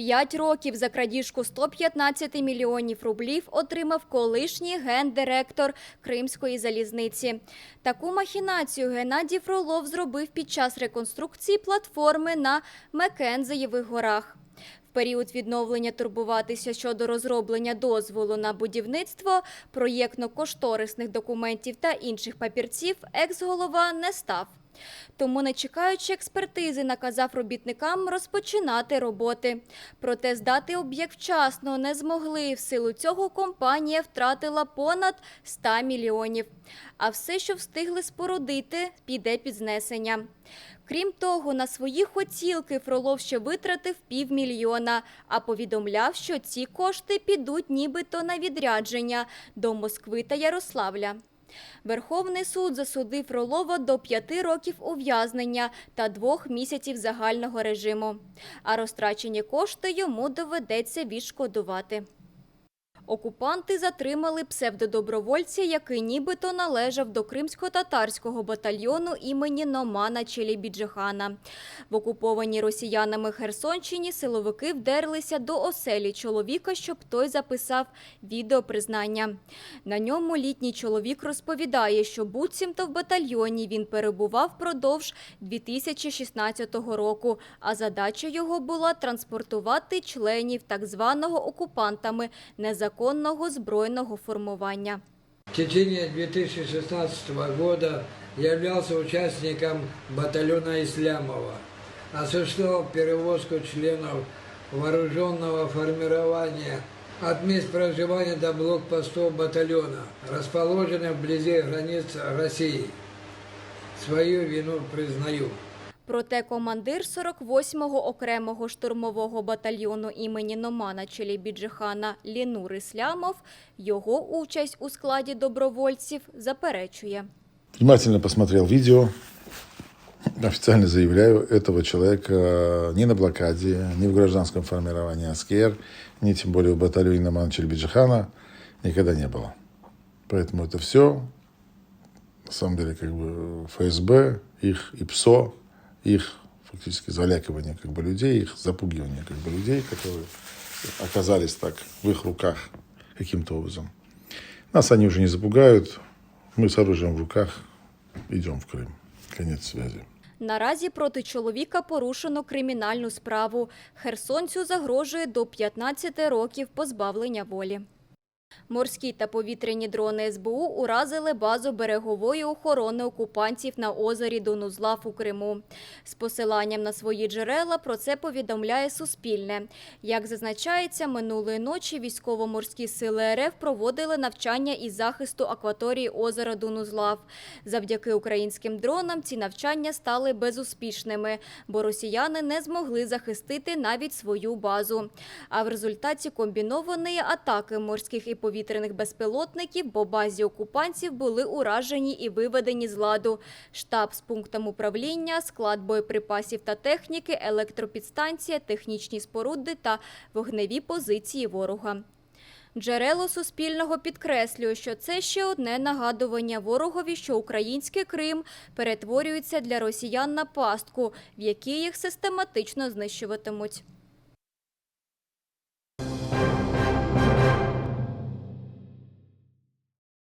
П'ять років за крадіжку 115 мільйонів рублів отримав колишній гендиректор Кримської залізниці. Таку махінацію Геннадій Фролов зробив під час реконструкції платформи на Мекензеєвих горах. В період відновлення турбуватися щодо розроблення дозволу на будівництво, проєктно-кошторисних документів та інших папірців екс-голова не став. Тому, не чекаючи експертизи, наказав робітникам розпочинати роботи. Проте здати об'єкт вчасно не змогли. В силу цього компанія втратила понад 100 мільйонів. А все, що встигли спорудити, піде під знесення. Крім того, на свої хотілки Фролов ще витратив півмільйона, а повідомляв, що ці кошти підуть нібито на відрядження до Москви та Ярославля. Верховний суд засудив Фролова до п'яти років ув'язнення та двох місяців загального режиму. А розтрачені кошти йому доведеться відшкодувати. Окупанти затримали псевдодобровольця, який нібито належав до кримсько-татарського батальйону імені Номана Челібіджихана. В окупованій росіянами Херсонщині силовики вдерлися до оселі чоловіка, щоб той записав відеопризнання. На ньому літній чоловік розповідає, що буцімто в батальйоні він перебував впродовж 2016 року, а задача його була транспортувати членів так званого окупантами незаконного збройного формування. В течение 2016 года являлся участником батальона Ислямова, осуществлял перевозку членов вооруженного формирования от мест проживания до блокпостов батальона, расположенных вблизи границ России. Свою вину признаю. Проте командир 48-го окремого штурмового батальйону імені Номана Челібіджихана Лінур Іслямов його участь у складі добровольців заперечує. Внимательно посмотрел видео. Официально заявляю, этого человека ни на блокаде, ни в гражданском формировании АСКР, ни тем более в батальоне Намана Чельбиджихана никогда не было. Поэтому это все, на самом деле, как бы ФСБ, их ИПСО, их фактически залякивание как бы людей, их запугивание как бы людей, которые оказались так в их руках каким-то образом. Нас они уже не запугают. Мы с оружием в руках идем в Крым. Конец связи. Наразі проти чоловіка порушено кримінальну справу. Херсонцю загрожує до 15 років позбавлення волі. Морські та повітряні дрони СБУ уразили базу берегової охорони окупантів на озері Донузлав у Криму. З посиланням на свої джерела про це повідомляє Суспільне. Як зазначається, минулої ночі військово-морські сили РФ проводили навчання із захисту акваторії озера Донузлав. Завдяки українським дронам ці навчання стали безуспішними, бо росіяни не змогли захистити навіть свою базу. А в результаті комбінованої атаки морських і повітряних безпілотників по базі окупантів були уражені і виведені з ладу. Штаб з пунктом управління, склад боєприпасів та техніки, електропідстанція, технічні споруди та вогневі позиції ворога. Джерело Суспільного підкреслює, що це ще одне нагадування ворогові, що український Крим перетворюється для росіян на пастку, в якій їх систематично знищуватимуть.